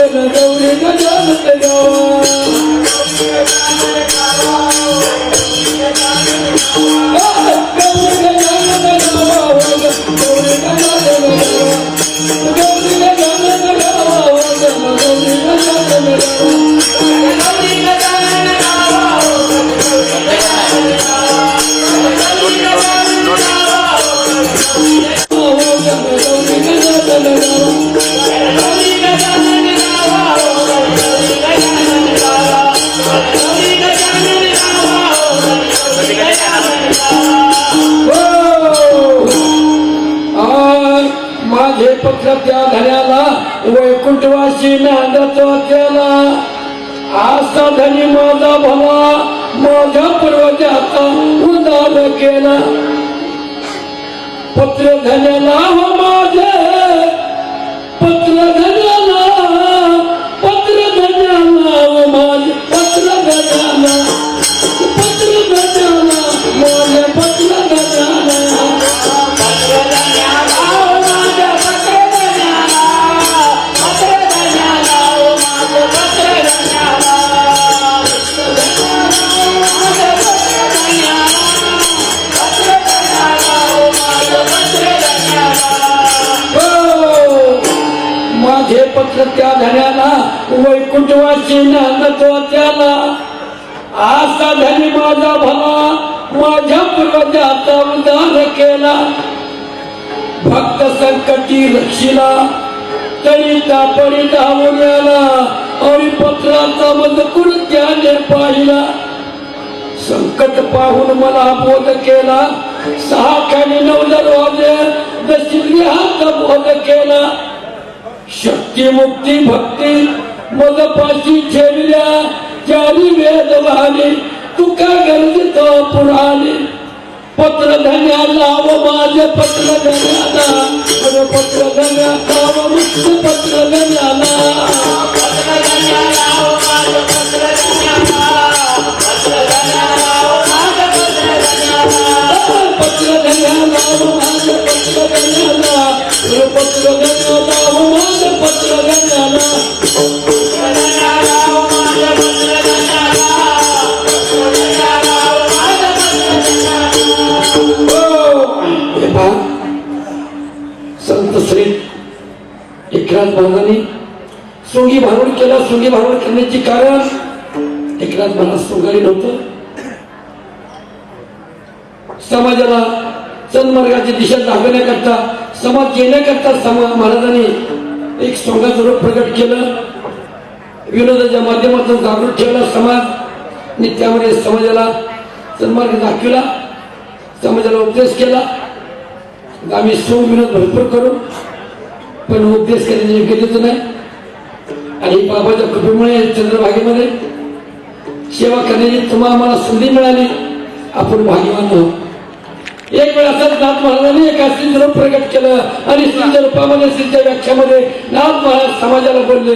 Oh! माझे त्या धन्याला वैकुंठवासी नांदतो त्याला. आसा धनी माझा भला माझ्या पूर्वजाचा उदार केला. पत्र धन्याला हे पत्र त्या धन्याला वैकुंठवासी नांदतो त्याला आसा धनी माझा भला माझ्या पूर्वजाचा उद्धार केला. भक्त संकटी रक्षिला तरी तापडी धावून आला आणि पत्राचा मजकूर त्याने पाहिला. संकट पाहून मला बोध केला सहा खाली नऊ दरवाजे दशिली हात बोध केला. शक्ती मुक्ती भक्ती मग पाशी ठेवल्या चारी वेद वाहने तुका गरज पुराणे पत्र धन्याला व माझे पत्र धन्याला अरे पत्र धन्याला व मुक्त पत्र धन्याला पत्र धन्याला व माझे पत्र धन्याला अरे पत्र धन्याला व माझे पत्र धन्याला हे पहा संत श्री एकनाथ महाराजांनी सोंगी भांडवल केला सुगी भांडवल करण्याची कारण एकनाथ महाराज सुगारी नव्हतं समाजाला सन्मार्गाची दिशा दाखवण्याकरता समाज येण्याकरता समाज महाराजांनी एक सोंगाचं रूप प्रकट केलं. विनोदाच्या माध्यमातून जागृत ठेवला समाज. आणि त्यामध्ये समाजाला सन्मार्ग दाखविला. समाजाला उपदेश केला. आम्ही सोंग विनोद भरपूर करू. पण उपदेश करण्याची योग्यतेच नाही. आणि बाबाच्या कृपेमुळे चंद्रभागेमध्ये सेवा करण्याची तुम्हाला आम्हाला संधी मिळाली. आपण भाग्यवान आहोत. एक वेळ असंच नाथ महाराजांनी एका स्त्रीचं रूप प्रकट केलं आणि स्त्रीच्या रूपामध्ये स्त्रीच्या व्याख्यामध्ये नाथ महाराज समाजाला बोलले